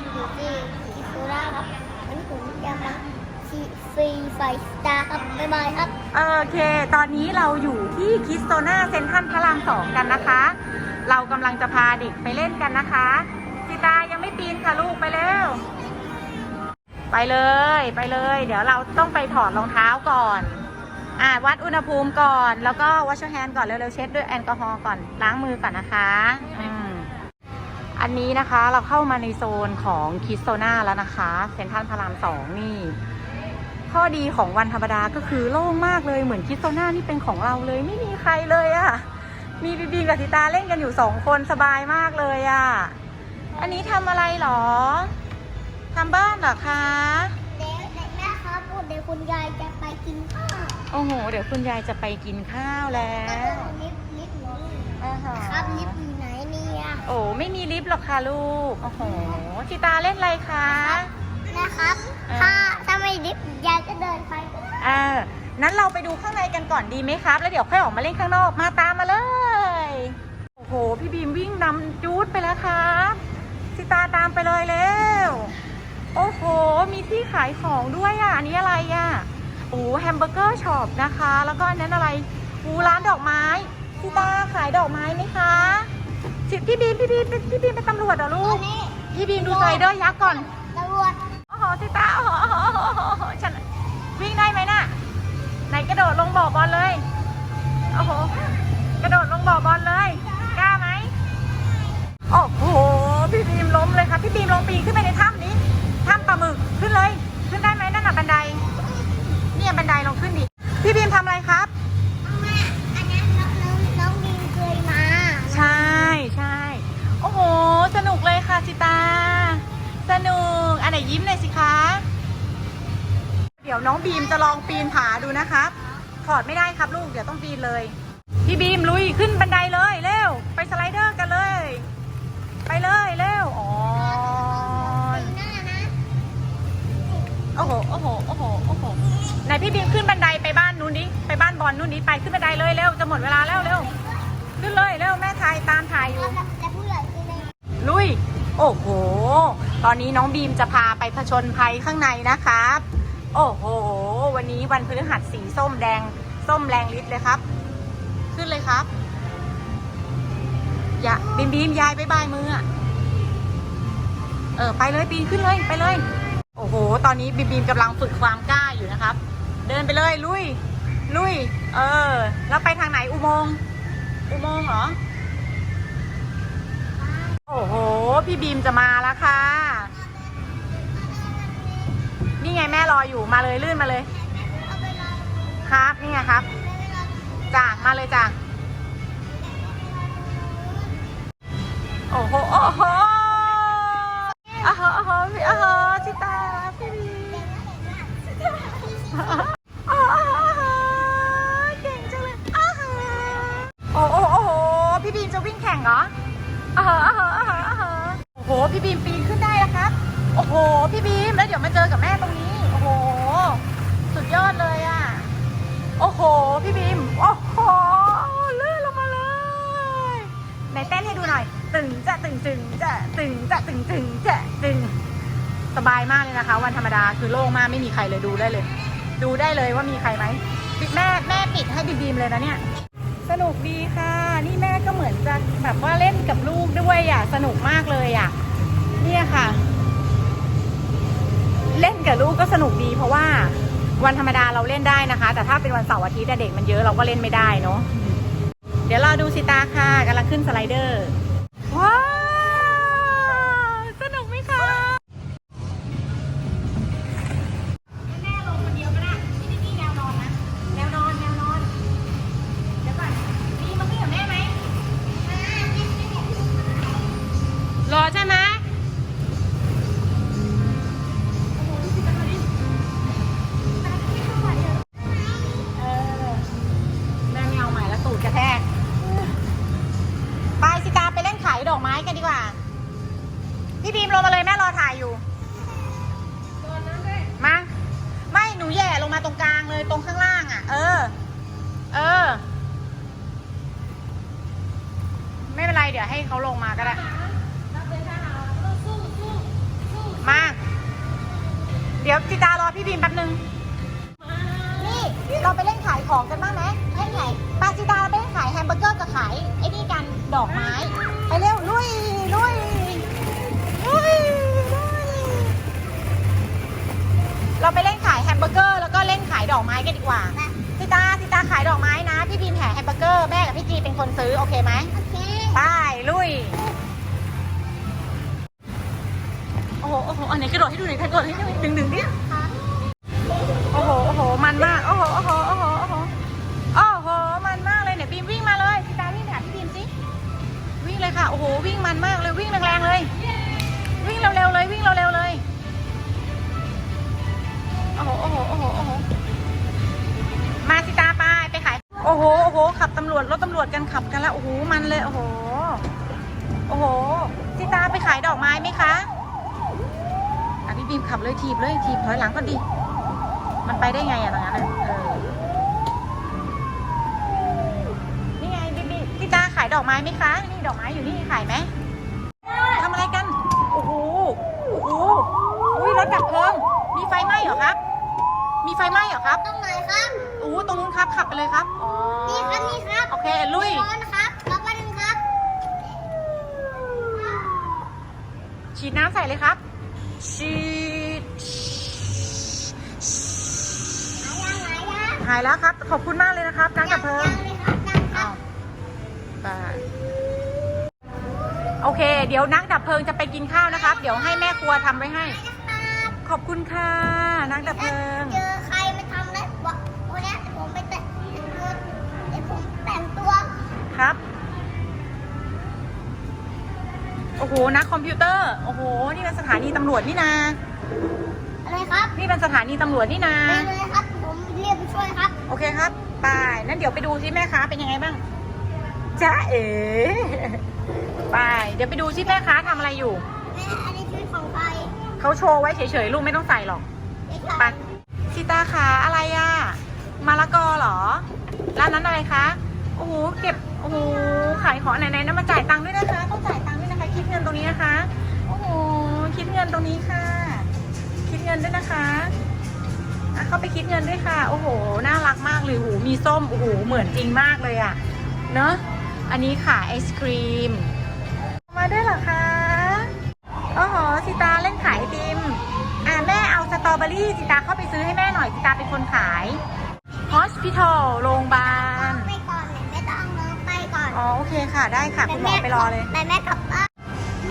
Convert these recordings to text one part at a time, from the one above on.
กันอยู่ที่อิโซราครับวันนี้ผมจะมาชีฟรีไฟสตาร์ครับบ๊ายบายครับ โอเค ตอนนี้เราอยู่ที่คิสโตนาเซนทรัลพระรามสองกันนะคะ เรากำลังจะพาเด็กไปเล่นกันนะคะสิตายังไม่ปีนค่ะลูกไปเร็ว ไปเลยไปเลย เดี๋ยวเราต้องไปถอดรองเท้าก่อนอ่าวัดอุณหภูมิก่อน แล้วก็วัชแฮนก่อน เร็วๆเช็ดด้วยแอลกอฮอล์ก่อน ล้างมือก่อนนะคะอืม อันนี้นะคะเราเข้ามาในโซนของคิสโตนาแล้วนะคะเซนทรัลพระรามสองนี่ ข้อดีของวันธรรมดาก็คือโล่งมากเลยเหมือนคิสโตนานี่เป็นของเราเลยไม่มีใครเลยอะ่ะ มีบีบีกับทิตาเล่นกันอยู่สองคนสบายมากเลยอะ่ะ อันนี้ทำอะไรหรอทำบ้านเหรอคะเดี๋ยวเด็กแม่ครับเดี๋ยวคุณยายจะไปกินข้าวโอ้โห เดี๋ยวคุณยายจะไปกินข้าวแล้วลิฟต์ลิฟต์อยู่นี่อ่าฮะครับลิฟต์อยู่ไหนเนี่ย โอ้ไม่มีลิฟต์หรอกค่ะลูก โอ้โหทิตาเล่นอะไรคะ นะครับอ่าถ้าถ้าไม่ลิฟต์ยายก็เดินไปอ่านั้นเราไปดูข้างในกันก่อนดีไหมครับ แล้วเดี๋ยวค่อยออกมาเล่นข้างนอก มาตามมาเลย โอ้โห พี่บีมวิ่งนำจูดไปแล้วครับสิตาตามไปเลยเร็ว โอ้โห มีที่ขายของด้วยอะ อันนี้อะไรอะ โอ้แฮมเบอร์เกอร์ช็อปนะคะ แล้วก็อันนั้นอะไรอูร้านดอกไม้สิตาขายดอกไม้ไหมคะ สิพี่บีมพี่บีมพี่บีมเป็นตำรวจเหรอลูอักนนี้ พี่บีมดูสไลเดอร์ยักษ์ก่อน ตำรวจโอ้โหสิตาโอ้โหโอ้โหโอ้โหฉันวิ่งได้ไหมน่ะ ไหนกระโดดลงบ่อบอลเลย โอ้โห กระโดดลงบ่อบอลเลย กล้าไหม โอ้โห พี่บีมล้มเลยครับพี่บีมลองปีนขึ้นไปในถ้ำนี้ ถ้ำปลาหมึก ขึ้นเลย ขึ้นได้ไหมนั่นน่ะบันได เนี่ยบันไดลองขึ้นดิ พี่บีมทำอะไรครับ แม่อันนั้นน้องน้องน้องบีมเคยมา ใช่ใช่ โอ้โห สนุกเลยค่ะ สิตา สนุก อันไหนยิ้มหน่อยสิคะ เดี๋ยวน้องบีมจะลองปีนผาดูนะครับ ถอดไม่ได้ครับลูก เดี๋ยวต้องปีนเลย พี่บีมลุยขึ้นบันไดเลยเร็ว ไปสไลเดอร์กันเลย ไปเลยเร็ว อ๋อ โอ้โห โอ้โห โอ้โห โอ้โห ไหนพี่บีมขึ้นบันไดไปบ้านนู้นดิ ไปบ้านบอลนู้นดิ ไปขึ้นบันไดเลยเร็ว จะหมดเวลาแล้วเร็ว ขึ้นเลยเร็วแม่ถ่ายตามถ่ายอยู่ โอ้โห ตอนนี้น้องบีมจะพาไปผจญภัยข้างในนะครับ โอ้โห วันนี้วันพฤหัสสีส้มแดง ส้มแรงฤทธิ์เลยครับ ขึ้นเลยครับ อย่าบีมบีมยายบายบายมืออะเออไปเลยปีนขึ้นเลยไปเลย โอ้โห ตอนนี้บีมบีมกำลังฝึกความกล้าอยู่นะครับ เดินไปเลยลุย ลุย เออ แล้วไปทางไหนอุโมงค์ อุโมงค์เหรอ โอ้โห พี่บีมจะมาแล้วค่ะ นี่ไงแม่รออยู่มาเลยลื่นมาเลย ครับนี่ไงครับจ้ามาเลยจ้าโอ้โหโอ้โหโอ้โหโอ้โหพี่โอ้โหชิตาพี่บีมโอ้โหโอ้โหเก่งจังเลยโอ้โหโอ้โห พี่บีมจะวิ่งแข่งเหรอโอ้โหโอ้โหโอ้โหโอ้โหโอ้โห พี่บีมปีนขึ้นได้แล้วครับ โอ้โห พี่บีมแล้วเดี๋ยวมาเจอกับแม่ตรงนี้ โอ้โห สุดยอดเลยอะ โอ้โห พี่บีม โอ้โหเลื่อนลงมาเลยไหนเต้นให้ดูหน่อย ตึงจะตึงตึงจะตึงจะตึงตึงจะตึง สบายมากเลยนะคะ วันธรรมดาคือโล่งมากไม่มีใครเลยดูได้เลย ดูได้เลยว่ามีใครไหมปิดแม่แม่ปิดให้บีบีมเลยนะเนี่ยสนุกดีค่ะ นี่แม่ก็เหมือนจะแบบว่าเล่นกับลูกด้วยอะ สนุกมากเลยอะ เนี่ยค่ะ เล่นกับลูกก็สนุกดีเพราะว่าวันธรรมดาเราเล่นได้นะคะ แต่ถ้าเป็นวันเสาร์อาทิตย์เด็กมันเยอะเราก็เล่นไม่ได้เนาะเดี๋ยวเราดูสิตาค่ะกำลังขึ้นสไลเดอร์ายดอกไม้กันดีกว่า พี่บีมลงมาเลยแม่รอถ่ายอยู่มาไม่หนูแย่ลงมาตรงกลางเลยตรงข้างล่างอะ เออ เออ ไม่เป็นไรเดี๋ยวให้เขาลงมาก็ได้สู้สู้สู้พี่บีมแป๊บนึง นี่เราไปเล่นขายของกันบ้างไหมเล่นไหนปาซิตาไปเล่นขายแฮมเบอร์เกอร์กับขายไอ้นี่กันดอกไม้ ดอกไม้กันดีกว่าซิตาซิตาขายดอกไม้นะ พี่บีมแห่แฮมเบอร์เกอร์แม่กับพี่จีเป็นคนซื้อโอเคไหมโอเคไปลุย โอ้โห โอ้โห อันไหนกระโดดให้ดูหน่อยกระโดดให้ดูหน่อยดึงดึงดิโอ้โห โอ้โห มันมาก โอ้โห โอ้โห โอ้โห โอ้โห โอ้โห มันมากเลยเนี่ยบีมวิ่งมาเลยพี่ตาวิ่งไปหาพี่บีมสิวิ่งเลยค่ะ โอ้โห วิ่งมันมากเลย วิ่งแรงๆเลย วิ่งเร็วๆเลย วิ่งเร็วๆเลย โอ้โห โอ้โห โอ้โหโอ้โห มาสิตาไปไปขาย โอ้โห โอ้โห ขับตำรวจรถตำรวจกันขับกันแล้วโอ้โห มันเลย โอ้โห โอ้โหสิตาไปขายดอกไม้ไหมคะอะพี่บีมขับเลยถีบเลยถีบถอยหลังก็ดี มันไปได้ไงอะตรงนั้นอะเออ นี่ไงบีบีสิตาขายดอกไม้ไหมคะ นี่ดอกไม้อยู่นี่ขายไหมทำอะไรกัน โอ้โห โอ้โหอุ้ยรถดับเพลิง มีไฟไหม้เหรอครับ มีไฟไหม้เหรอครับ ตรงไหนครับ อ้โหตรงนู้นครับ ขับไปเลยครับ อ๋อ นี่ครับนี่ครับโอเคลุย ร้อนนะครับรับมาหนึ่งครับ ฉีดน้ำใส่เลยครับ ฉีดหายยังหายยังหายแล้วครับ ขอบคุณมากเลยนะครับน้ำดับเพลิงยังเลยครับยังครัอ้าบ วไปโอเค เดี๋ยวนักดับเพลิงจะไปกินข้าวนะครับ เดี๋ยวให้แม่ครัวทำไว้ให้นะครับขอบคุณค่ะนักดับเพลิง เจอใครมาทำได้ บอกวันนี้ผมไปแต่งตัวเดี๋ยวผมแต่งตัวครับ โอ้โห นักคอมพิวเตอร์ โอ้โห นี่เป็นสถานีตำรวจนี่นา อะไรครับนี่เป็นสถานีตำรวจนี่นา ไปเลยครับ ผมเรียกไปช่วยครับโอเคครับไปนั่นเดี๋ยวไปดูซิแม่ค้าเป็นยังไงบ้างจ้าเอ๋ไป เดี๋ยวไปดูซิแม่ค้าทำอะไรอยู่ แม่อันนี้ชุดของใครเขาโชว์ไว้เฉยๆ ลูกไม่ต้องใส่หรอกไม่ไปใช่ชิตาขาอะไรอะ มะละกอเหรอ ร้านนั้นอะไรคะ โอ้โห เก็บ โอ้โห ขายของไหนๆนะมาจ่ายตังค์ด้วยนะคะ ต้องจ่ายตังค์ด้วยนะคะ คิดเงินตรงนี้นะคะ โอ้โห คิดเงินตรงนี้ค่ะ คิดเงินด้วยนะคะอะเข้าไปคิดเงินด้วยค่ะ โอ้โห น่ารักมากเลยโอ้โห มีส้ม โอ้โห เหมือนจริงมากเลยอะเนอะอันนี้ขายไอศครีม มาด้วยเหรอคะโอ้โหสิตาเล่นขายไอติม อ่าแม่เอาสตรอเบอรี่สิตาเข้าไปซื้อให้แม่หน่อยสิตาเป็นคนขาย Hospital โรงพยาบาลไปก่อนเลยไม่ต้องน้องไปก่อน อ๋อโอเคค่ะได้ค่ะ คุณหมอไปรอเลยแม่แม่กลับบ้าน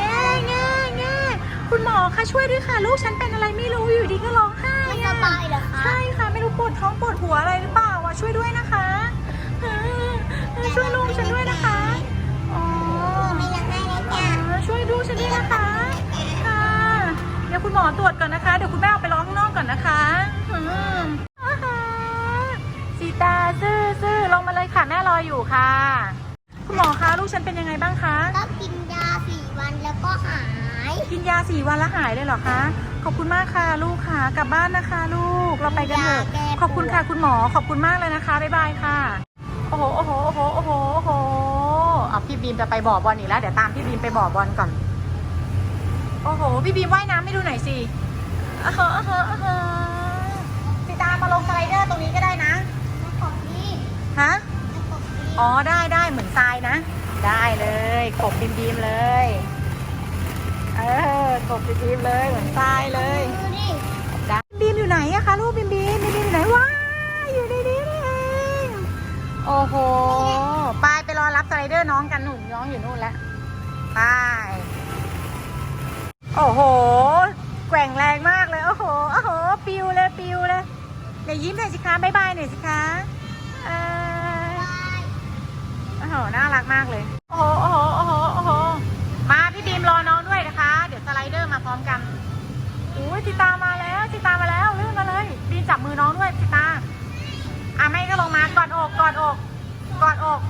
ง่ายง่ายง่ายคุณหมอคะช่วยด้วยค่ะ ลูกฉันเป็นอะไรไม่รู้อยู่ดีก็ร้องไห้ไม่สอะบายเหรอคะใช่ค่ะไม่รู้ปวดท้องปวดหัวอะไรหรือเปล่าวะช่วยด้วยนะคะเออเออช่วยลูกฉันด้วยนะคะอ๋อไม่อยากให้เลยจ้ะอ๋อช่วยลูกฉันด้วยนะคะค่ะเดี๋ยวคุณหมอตรวจก่อนนะคะเดี๋ยวคุณแม่เอาไปร้องข้างนอกก่อนนะคะอืมอ่าฮะ สีตาซื่อซื่อลงมาเลยค่ะ แม่รออยู่ค่ะ คุณหมอคะลูกฉันเป็นยังไงบ้างคะ ก็กินยาสี่วันแล้วก็หาย กินยาสี่วันแล้วหายเลยเหรอคะ ขอบคุณมากค่ะ ลูกค่ะกลับบ้านนะคะ ลูกเราไปกันเถอะขอบคุณค่ะคุณหมอขอบคุณมากเลยนะคะบ๊ายบายค่ะ โอ้โหโอ้โหโอ้โหโอ้โหโอ้โหเอาพี่บีมจะไปบ่อบอลอีกแล้วเดี๋ยวตามพี่บีมไปบ่อบอลก่อนโอ้โหพี่บีมว่ายน้ำให้ดูหน่อยสิอ่าฮะอ่าฮะอ่าฮะพี่ตามมาลงสไลเดอร์ตรงนี้ก็ได้นะมันกบนี่ ฮะอ๋อได้ได้เหมือนทรายนะ ได้เลยกบบีมบีมเลย เออกบบีมบีมเลยเหมือนทรายเลยได้บีมอยู่ไหนอะคะลูกบีมบีมบีมอยู่ไหนว้าอยู่ในนี้เองโอ้โหไปไปรอรับสไลเดอร์น้องกันหนุ่มน้องอยู่นู่นแล้วไปโอ้โห แกว่งแรงมากเลย โอ้โห โอ้โห ปิวเลย ปิวเลยเดี๋ยวยิ้มหน่อยสิคะ บ๊ายบายหน่อยสิคะเออ อ้โหน่ารักมากเลย โอ้โหโอ้โหโอ้โหโอ้โหมาพี่บีมรอน้องด้วยนะคะ เดี๋ยวสไลเดอร์มาพร้อมกันอุ้ยติตามาแล้วติตามาแล้วลื่นมาเลยบีมจับมือน้องด้วยติตาอะแม่ก็ลงมากอดอกกอดอกกอดอก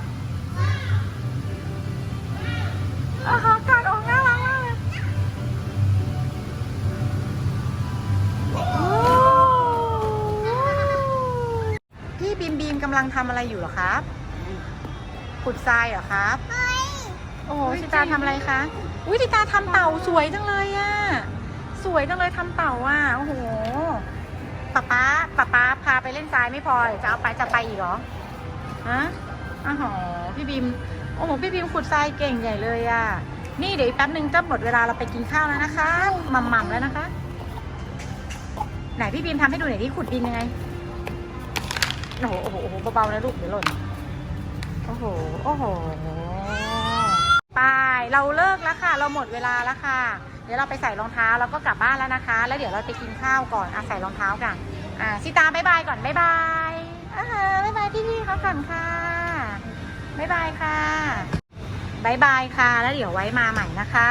โอ้โหกอดอกน่ารักมากเลยโอ้พี่บีมบีมกำลังทำอะไรอยู่เหรอครับ ขุดทรายเหรอครับเฮ้ยโอ้โหติตาทำอะไรคะ อุ้ยติตาทำเต่าสวยจังเลยอะสวยจังเลยทำเต่าอะ โอ้โหป๊าป๊าป๊าป๊าพาไปเล่นทรายไม่พอเดี๋ยวจะเอาไปจะไปอีกเหรอ ฮะอ๋อพี่บีมโอ้โห พี่บีมขุดทรายเก่งใหญ่เลยอะนี่เดี๋ยวอีกแป๊บนึงจะหมดเวลาเราไปกินข้าวแล้วนะคะหม่ำๆแล้วนะคะ ไหนพี่บีมทำให้ดูหน่อยที่ขุดดินยังไงโอ้โหโอ้โห โอ้โห เบาๆนะลูกเดี๋ยวหล่น โอ้โห โอ้โหไปเราเลิกแล้วค่ะ เราหมดเวลาแล้วค่ะ เดี๋ยวเราไปใส่รองเท้าแล้วก็กลับบ้านแล้วนะคะ แล้วเดี๋ยวเราไปกินข้าวก่อนอะใส่รองเท้ากันอ่าซิตาบายบายก่อนบายบายอ่าบายบายพี่ๆเขาก่อนค่ะบายบายค่ะบายบายค่ะ แล้วเดี๋ยวไว้มาใหม่นะคะ